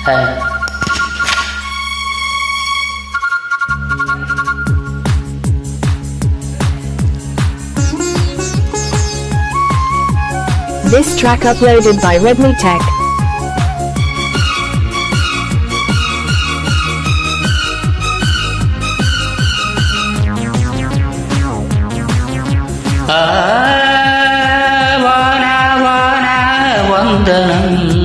This track uploaded by Redmi Tech. Ah, wanna, wanna, wonder.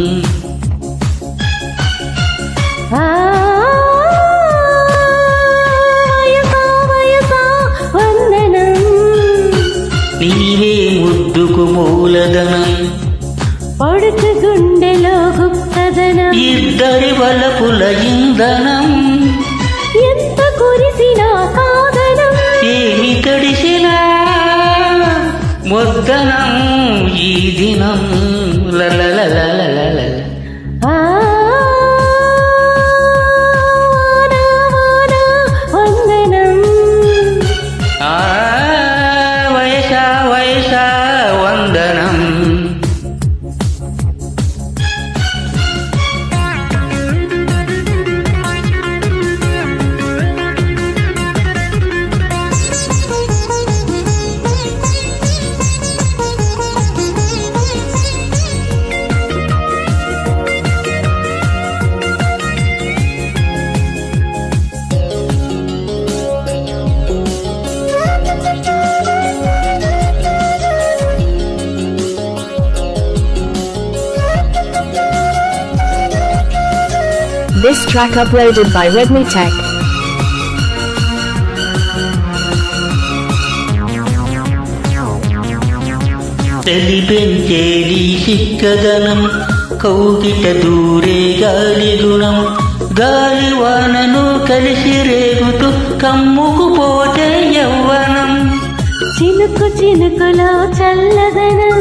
నీవే ముద్దుకు మూలధనం. పడుచు గుండెలో గుప్తదనం ఇద్దరి వలపుల ఇంధనం. ఎంత కురిసినా కాదనం. ఏమి తడిసినా మొద్దనం ఈ దినం లలలలలలల. This track uploaded by Redmi Tech. తల్లి పెంచేది సిక్కదనం కౌగిట దూరే గాలి గుణం గాలి వానను కలిసి రేగుతూ కమ్ముకు పోతే యవ్వనం చినుకు చినుకులో చల్లదనం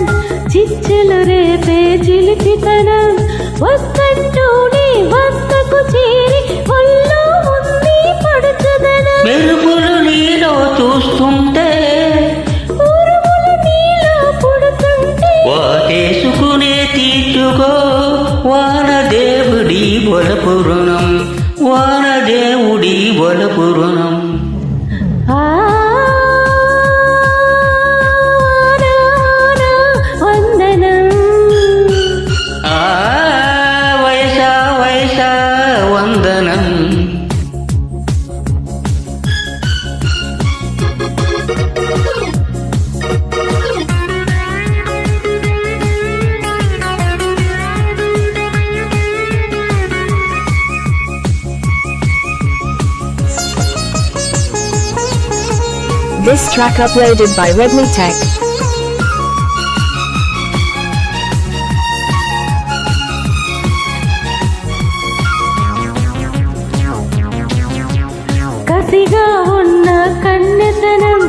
చిచ్చులు రేపే చిలిపితనం వస్తంటూనే వానదేవుడి బొలపురుణం వానదేవుడి బొలపురుణం This track uploaded by Redmi Tech. కసిగా ఉన్న కన్నెతనం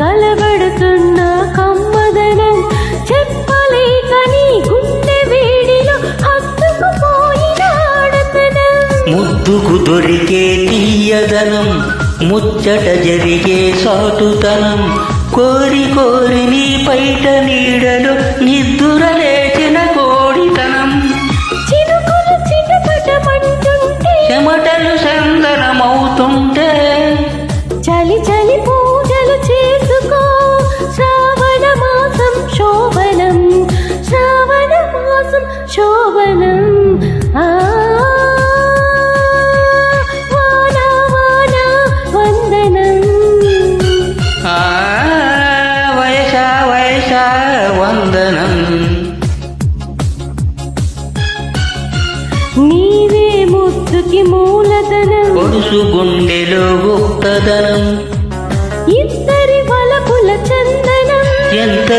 కలబడుతున్న కమ్మదనం. చెప్పలేకని గుండె వేడిలో హత్తుకుపోయిన ముద్దుకు దొరికే తీయదనం. ముచ్చట జరిగే సాటుతనం కోరి కోరి నీ పైట నీడలు నిద్దుర లేచిన కోడితనం. చెమటలు సందనమవుతుంటే. చలి చలి పూజలు చేసుకో. శ్రావణ మాసం శోభనం. శ్రావణ మాసం శోభనం. ఆ నీవే ముద్దుకి మూలధనం. పొడుసు గుండెలో గుప్తదనం ఇద్దరి వలపుల చందనం. ఎంత